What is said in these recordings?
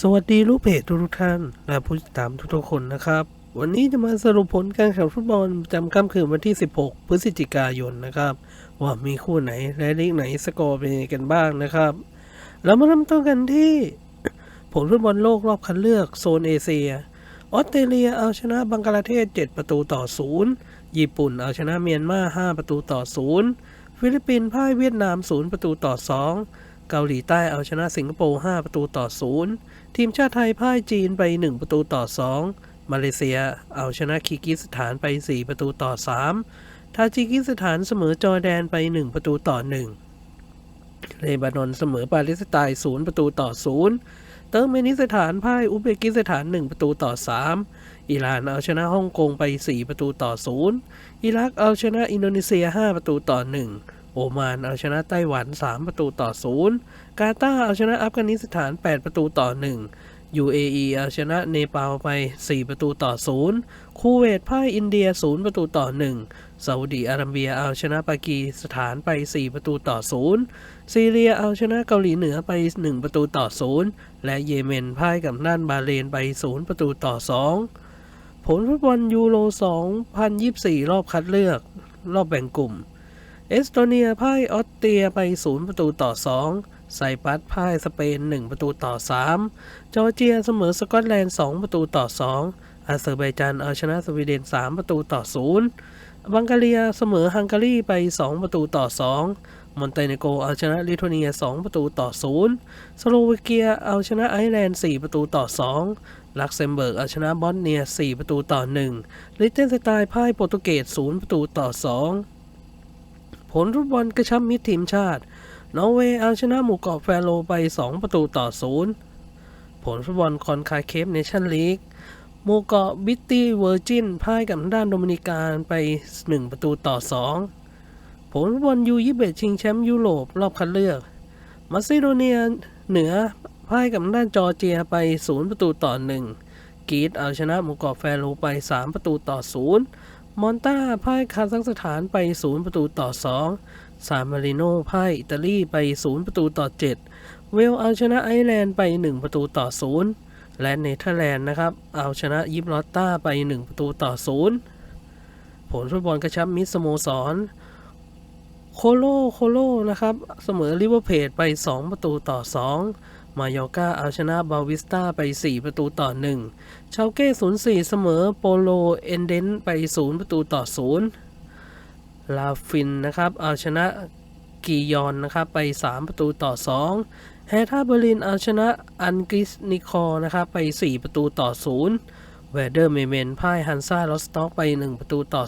สวัสดีลูกเพจทุกท่าน และผู้ติดตามทุกๆคนนะครับ วันนี้จะมาสรุปผลการแข่งฟุตบอลประจำค่ำคืนวันที่ 16 พฤศจิกายนนะครับ ว่ามีคู่ไหนและลีกไหนสกอร์เป็นยังไงกันบ้างนะครับ เรามาเริ่มต้นกันที่ผลฟุตบอลโลกรอบคัดเลือกโซนเอเชียออสเตรเลียเอาชนะบังกลาเทศ 7 ประตูต่อ 0 ญี่ปุ่นเอาชนะเมียนมา 5 ประตูต่อ 0 ฟิลิปปินส์พ่ายเวียดนาม 0 ประตูต่อ 2 เกาหลีใต้เอาชนะสิงคโปร์ 5 ประตูต่อ 0 ทีมชาติไทยพ่ายจีนไป 1 ประตูต่อ 2 มาเลเซียเอาชนะคีกิสถานไป 4 ประตูต่อ 3 ทาจิกิสถานเสมอจอร์แดนไป 1 ประตูต่อ 1 เลบานอนเสมอปาเลสไตน์ 0 ประตูต่อ 0 เติร์กเมนิสถานพ่ายอุซเบกิสถาน 1 ประตูต่อ 3 อิหร่านเอาชนะฮ่องกงไป 4 ประตูต่อ 0 อิรักเอาชนะอินโดนีเซีย 5 ประตูต่อ 1 โอมานเอาชนะไต้หวัน 3 ประตูต่อ 0 กาตาร์เอาชนะอัฟกานิสถาน 8 ประตูต่อ 1 UAE เอาชนะเนปาลไป 4 ประตูต่อ 0 คูเวตพ่ายอินเดีย 0 ประตูต่อ 1ซาอุดีอาระเบียเอาชนะปากีสถานไป 4 ประตูต่อ 0 ซีเรียเอาชนะเกาหลีเหนือไป 1 ประตูต่อ 0 และเยเมนพ่ายกับน่านบาเรนไป 0 ประตูต่อ 2 ผลฟุตบอลยูโร 2024 รอบคัดเลือก รอบแบ่งกลุ่ม เอสโตเนียพ่ายออสเตรียไป 0 ประตูต่อ 2 ไซปัสพ่ายสเปน 1 ประตูต่อ 3 จอร์เจียเสมอสกอตแลนด์ 2 ประตูต่อ 2 อาเซอร์ไบจานเอาชนะสวีเดน 3 ประตูต่อ 0 บังกาเรียเสมอฮังการีไป 2 ประตูต่อ 2 มอนเตเนโกเอาชนะลิทัวเนีย 2 ประตูต่อ 0 สโลวาเกียเอาชนะไอร์แลนด์ 4 ประตูต่อ 2 ลักเซมเบิร์กเอาชนะบอสเนีย 4 ประตูต่อ 1 ลิเทนสไตน์พ่ายโปรตุเกส 0 ประตูต่อ 2 ผลฟุตบอลกระชับมิตรทีมชาติ นอร์เวย์เอาชนะหมู่เกาะแฟโรไป 2 ประตูต่อ0ผลฟุตบอลคอนคาเคฟเนชั่นลีกหมู่เกาะบิตตี้เวอร์จินพ่ายกับด้านโดมินิกาไป 1 ประตูต่อ 2 ผลฟุตบอลยูยี่เบชิงแชมป์ยุโรปรอบคัดเลือก มาซิโดเนียเหนือพ่ายกับด้านจอร์เจียไป 0 ประตูต่อ 1กรีซเอาชนะหมู่เกาะแฟโรไป 3 ประตูต่อ 0 มอนตาพ่ายคาซัคสถานไป 0 ประตูต่อ 2 ซานมาริโนพ่ายอิตาลีไป 0 ประตูต่อ 7 เวลเอาชนะไอร์แลนด์ไป 1 ประตูต่อ 0 และเนเธอร์แลนด์นะครับ เอาชนะยิบลอตตาไป 1 ประตูต่อ 0 ผลฟุตบอลกระชับมิตรสโมสร โคโลโคโลนะครับ เสมอลิเวอร์เพจไป 2 ประตูต่อ 2 มายอร์กาเอาชนะบาวิสตาไป 4 ประตูต่อ 1 ชาวเก้04เสมอโปโลเอนเดนไป 0 ประตูต่อ 0 ลาฟินนะครับเอาชนะกียอนนะครับไป 3 ประตูต่อ 2 แฮท่าเบอร์ลินเอาชนะอันกิสนิคอนะครับไป 4 ประตูต่อ0เวเดอร์เมเมนพ่ายฮันซาลอสต็อกไป 1 ประตูต่อ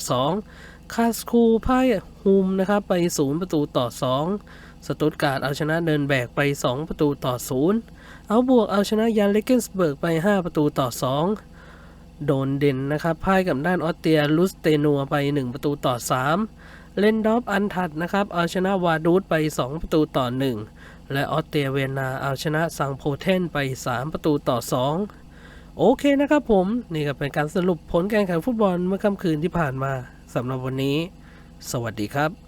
2 คาสคูพ่ายฮูมนะครับไป 0 ประตูต่อ 2 สตุตการ์ดเอาชนะเดินแบกไป 2 ประตูต่อ 0 เอาบวกเอาชนะยันเลกเกนสเบิร์กไป 5 ประตูต่อ 2 โดนเด่นนะครับพ่ายกับด้านออสเตรียลุสเตนัวไป 1 ประตูต่อ 3 เลนดอฟอันทัดนะครับเอาชนะวาดูดไป 2 ประตูต่อ 1 และออสเตรียเวียนนาเอาชนะซังโพเทนไป 3 ประตูต่อ 2 โอเคนะครับผมนี่ก็เป็นการสรุปผลการแข่งฟุตบอลเมื่อค่ำคืนที่ผ่านมาสำหรับวันนี้ สวัสดีครับ